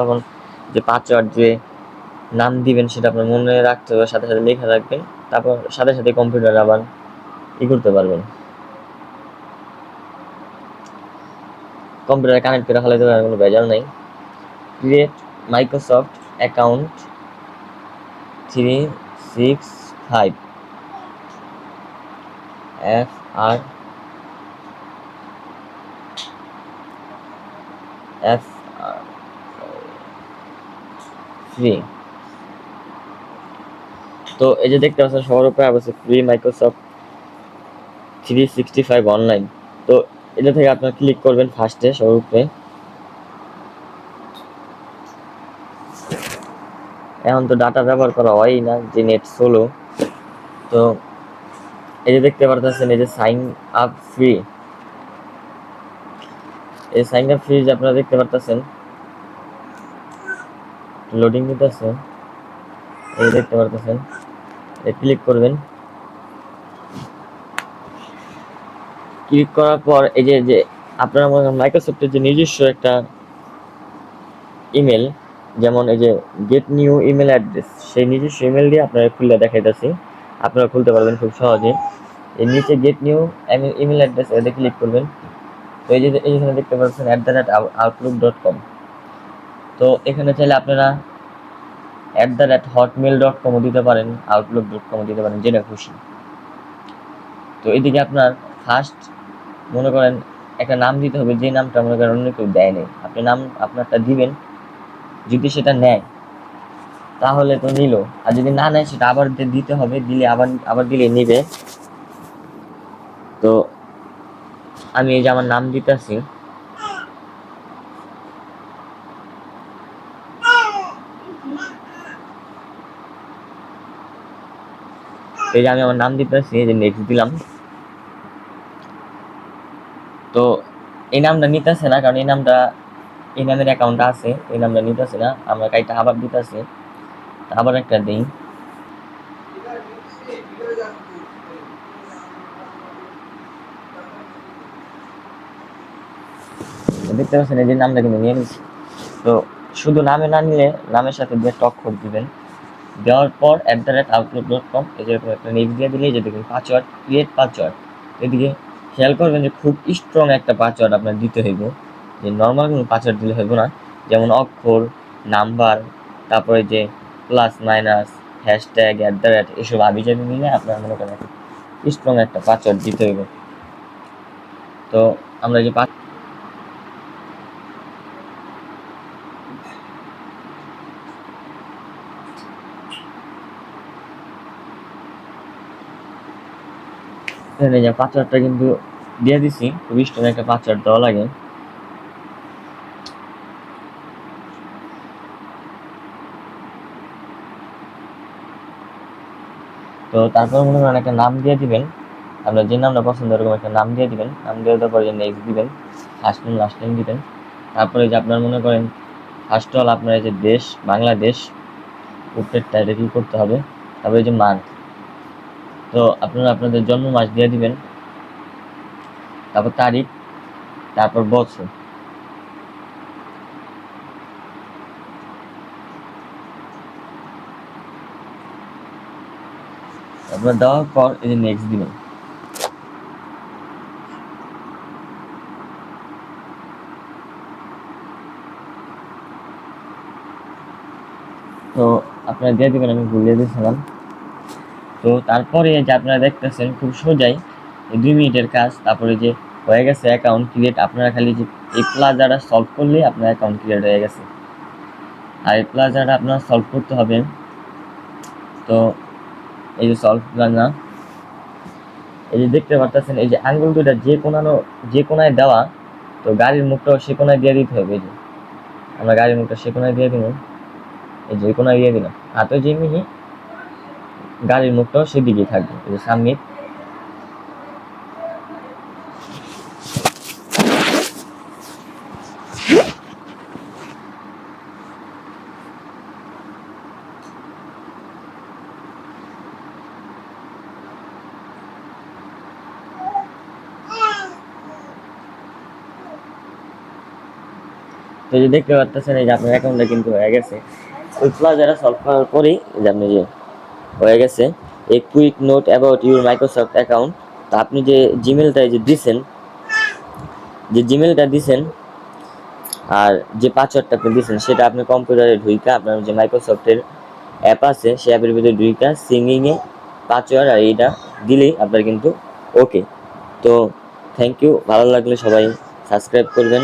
তখন যে পাসওয়ার্ড যে নাম দিবেন সেটা আপনার মনে রাখতে হবে, সাথে সাথে লেখা রাখবেন, তারপর সাথে সাথে কম্পিউটার আবার ই করতে পারবেন। কম্পিউটারে কানেক্ট করে ফেলাইতে পারবেন কোনো ভেজাল নাই। Create Microsoft account three six five F R F free তো এই যে দেখতে পাচ্ছেন, সবার উপরে আছে free Microsoft three sixty five online তো এটা থেকে আপনার ক্লিক করবেন ফার্স্টে সবার উপরে। এখন তো ডাটা ব্যবহার করা হয়ই না, যে নেট সোলো তো এই যে দেখতে পারতেছেন, এই যে সাইন আপ ফ্রি এই সাইন আপ ফ্রি যে আপনারা দেখতে পারতেছেন লোডিং নিতেছে এই দেখতে পারতেছেন। এই ক্লিক করবেন। ক্লিক করার পর এই যে যে আপনারা মাইক্রোসফটের যে নিজস্ব একটা ইমেল যেমন এই যে গেট নিউ ইমেল অ্যাড্রেস সেই নিজস্ব ইমেল দিয়ে আপনারা খুলে দেখাইতেছি। আপনারা খুলতে পারবেন খুব সহজে। এর নিচে গেট নিউ ইমেল অ্যাড্রেস এতে ক্লিক করবেন। তো এই যে এইখানে দেখতে পাচ্ছেন at the rate Outlook dot com তো এখানে চাইলে আপনারা at the rate Hotmail dot কমও দিতে পারেন আউটলুক ডট কমও দিতে পারেন, যেটা খুশি। তো এদিকে আপনার ফার্স্ট মনে করেন একটা নাম দিতে হবে, যে নামটা মনে করেন অন্য কেউ দেয় নেই। আপনি নাম আপনারটা দিবেন, যদি সেটা নেয়, তাহলে তো নিল। আর যদি না নেয়, সেটা আবার দিতে হবে, দিলে আবার আবার দিলে নিবে। তো আমি এই যে আমার নাম দিতেছি এই যে আমি আমার নাম দিতেছি, এই যে নেক্সট দিলাম। তো এই নামটা নিতেছে না, কারণ এই নামটা, এই নামের অ্যাকাউন্ট আছে, এই নামটা নিতেছে না। আমরা কাইটা আবার দিতেছি। আবার একটা দিই। দেখতে পাচ্ছেন, এই যে নামটা কিন্তু নিয়ে নিচ্ছি তো শুধু নামে না নিলে নামের সাথে দিয়ে টক করে দিবেন। দেওয়ার পর at the rate Outlook dot com এই যে একটা নেক্সট দিয়ে দিলেই যে দেখবেন পাসওয়ার্ড ক্রিয়েট পাসওয়ার্ড এদিকে খেয়াল করবেন যে খুব স্ট্রং একটা পাসওয়ার্ড আপনার দিতে হইব। যে নর্মাল কোনো পাসওয়ার্ড দিলে হইব না। যেমন অক্ষর নাম্বার তারপরে যে plus minus hashtag at the rate এসব আবি যাবি মিলে আপনার মনে করেন স্ট্রং একটা পাসওয়ার্ড দিতে হইব। তো আমরা যে এখানে যে পাসওয়ার্ডটা কিন্তু দিয়ে দিছি খুব স্ট্রং একটা পাসওয়ার্ড দেওয়া লাগে। তো তারপর মনে করেন একটা নাম দিয়ে দিবেন। আপনার যে নামটা পছন্দ এরকম একটা নাম দিয়ে দিবেন। নাম দিয়ে দেওয়ার পরে নেক্সট দিবেন ফার্স্ট নেম লাস্ট নেম দিবেন। তারপরে যে আপনার মনে করেন ফার্স্ট অল আপনার যে দেশ, বাংলাদেশ, উপরেরটা এটা কি করতে হবে? তারপরে যে মান্থ তো আপনারা আপনাদের জন্ম মাস দিয়ে দিবেন, তারপর তারিখ, তারপর বছর। তারপর দেওয়ার পর এই যে নেক্সট দিবেন। তো আপনারা দিয়ে দিবেন, আমি ভুলিয়ে দিয়েছিলাম। তো তারপরে যে আপনারা দেখতেছেন, খুব সোজাই দুই মিনিটের কাজ, তারপরে যে হয়ে গেছে অ্যাকাউন্ট ক্রিয়েট আপনারা খালি যে এই প্লাজাটা সলভ করলেই আপনার অ্যাকাউন্ট ক্রিয়েট হয়ে গেছে। আর এই প্লাজাটা আপনার সলভ করতে হবে। তো এই যে সলভ প্লাজা এই যে দেখতে পারতেছেন, এই যে আঙ্গুল দুটা যে কোনানো, যে কোনায় দেওয়া, তো গাড়ির মুখটাও সে কোনায় দিয়ে দিতে হবে। এই যে আমরা গাড়ির মুখটা সে কোনায় দিয়ে দিব এই যে কোনায় দিয়ে দিলাম। হাতে যে মিহি গাড়ির মুখটাও সেদিকে থাকবে, এই যে সামনে তো যে দেখতে পারতেছেন এই যে আপনার অ্যাকাউন্টটা কিন্তু হয়ে গেছে। ওই যারা সলভ করার পরেই যে আপনি যে হয়ে গেছে। এই quick note about your Microsoft account তো আপনি যে জিমেলটা যে দিছেন, যে জিমেলটা দিছেন, আর যে পাসওয়ার্ডটা আপনি দিছেন, সেটা আপনি কম্পিউটারে ঢুইকা, আপনার যে মাইক্রোসফটের অ্যাপ আছে, সেই অ্যাপের ভিতরে ঢুইকা সিঙ্গিংয়ে পাসওয়ার্ড আর এইটা দিলেই আপনার কিন্তু ওকে তো থ্যাংক ইউ ভালো লাগলে সবাই সাবস্ক্রাইব করবেন।